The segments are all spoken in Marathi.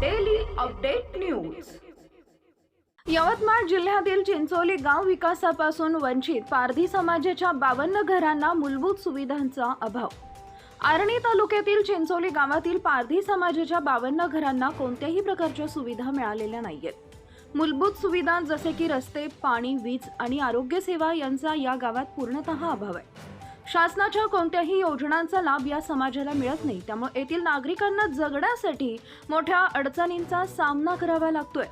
डेली अपडेट न्यूज यवतमाळ जिल्ह्यातील चिंचोली गाव विकासापासून वंचित पारधी समाजाच्या बावन्न घरांना मूलभूत सुविधांचा अभाव. आर्णी तालुक्यातील चिंचोली गावातील पारधी समाजाच्या बावन्न घरांना कोणत्याही प्रकारच्या सुविधा मिळालेल्या नाहीयेत. मूलभूत सुविधा जसे की रस्ते पाणी वीज आणि आरोग्य सेवा यांचा या गावात पूर्णतः अभाव आहे. शासनाच्या कोणत्याही योजनांचा लाभ या समाजाला मिळत नाही. त्यामुळे येथील नागरिकांना जगण्यासाठी मोठ्या अडचणींचा सामना करावा लागतोय.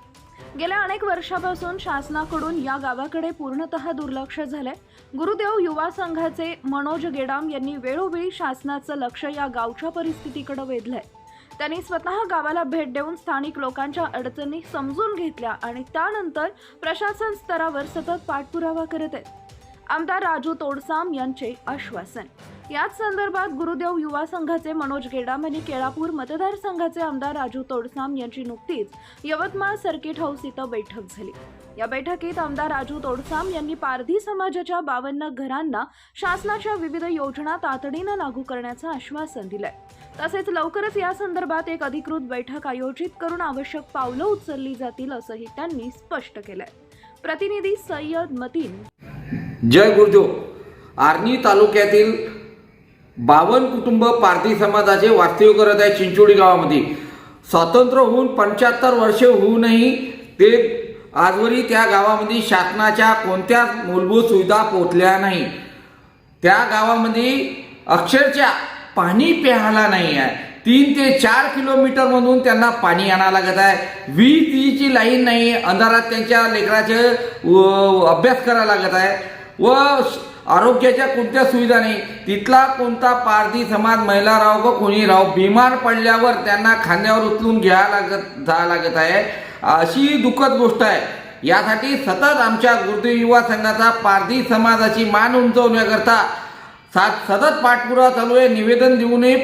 गेल्या अनेक वर्षापासून शासनाकडून या गावाकडे पूर्णतः दुर्लक्ष झालंय. गुरुदेव युवा संघाचे मनोज गेडाम यांनी वेळोवेळी शासनाचं लक्ष या गावच्या परिस्थितीकडे वेधलंय. त्यांनी स्वतः गावाला भेट देऊन स्थानिक लोकांच्या अडचणी समजून घेतल्या आणि त्यानंतर प्रशासन स्तरावर सतत पाठपुरावा करत आहेत. आमदार राजू तोडसाम यांचे आश्वासन. याच संदर्भात गुरुदेव युवा संघाचे मनोज गेडाम आणि केळापूर मतदारसंघाचे आमदार राजू तोडसाम यांची नुकतीच यवतमाळ सर्किट हाऊस इथं बैठक झाली. या बैठकीत आमदार राजू तोडसाम यांनी पारधी समाजाच्या बावन्न घरांना शासनाच्या विविध योजना तातडीनं लागू करण्याचं आश्वासन दिलंय. तसेच लवकरच या संदर्भात एक अधिकृत बैठक आयोजित करून आवश्यक पावलं उचलली जातील असंही त्यांनी स्पष्ट केलंय. प्रतिनिधी सय्यद मतीन जय गुरुदेव. आर्णी तालुक्यातील बावन कुटुंब पारधी समाजाचे वास्तव्य करत आहे चिंचोडी गावामध्ये. स्वातंत्र्य होऊन पंच्याहत्तर वर्षे होऊनही ते आजवरी त्या गावामध्ये शासनाच्या कोणत्याच मूलभूत सुविधा पोहोचल्या नाही. त्या गावामध्ये अक्षरशः पाणी प्यायला नाही आहे. तीन ते चार किलोमीटरमधून त्यांना पाणी आणावं लागत आहे. वीजची लाईन नाही अंधारात त्यांच्या लेकराचे व- अभ्यास करावा लागत आहे. व आरोग्याच्या कोणत्या सुविधा नाही? तिथला कोणता पारधी समाज महिला राहो व कोणी राहो बिमार पडल्यावर त्यांना खांद्यावर उचलून घ्यावं लागत जा लागत आहे. अशी दुःखद गोष्ट आहे. यासाठी सतत आमच्या गुरुदेव युवा संघाचा पारधी समाजाची मान उंचवण्याकरता सात सतत पाठपुरावा चालू आहे. निवेदन देऊनही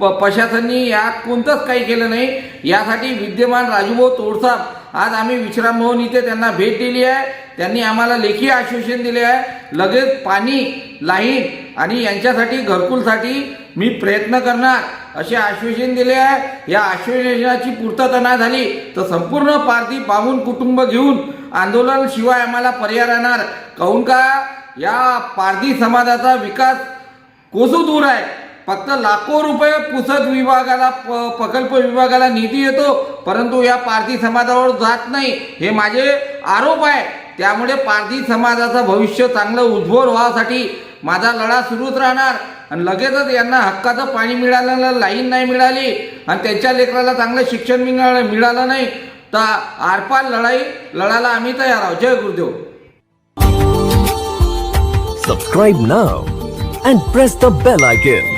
प प्रशासनाने यात कोणतंच काही केलं नाही. यासाठी विद्यमान राजूभाऊ तोडसाब आज आम्ही विश्राम भवन इथे त्यांना भेट दिली आहे. त्यांनी आम्हाला लेखी आश्वासन दिले आहे. लगेच पाणी लाईन आणि यांच्यासाठी घरकुलसाठी मी प्रयत्न करणार असे आश्वासन दिले आहे. या आश्वासनाची पूर्तता नाही झाली तर संपूर्ण पारधी पाहून कुटुंब घेऊन आंदोलन शिवाय आम्हाला पर्याय राहणार. काहून का? या पारधी समाजाचा विकास कोसू दूर आहे. फक्त लाखो रुपये पुसद विभागाला प- प्रकल्प विभागाला निधी येतो परंतु या पारधी समाजावर जात नाही. हे माझे आरोप आहे. त्यामुळे पारधी समाजाचं भविष्य चांगलं उज्ज्वल व्हासाठी माझा लढा सुरूच राहणार. आणि लगेचच यांना हक्काचं पाणी मिळालं लाईन नाही मिळाली. आणि त्यांच्या लेकराला चांगलं शिक्षण मिळालं मिळालं नाही. तर आरपार लढाई लढायला आम्ही तयार आहोत. जय Gurudev. Subscribe now and press the bell icon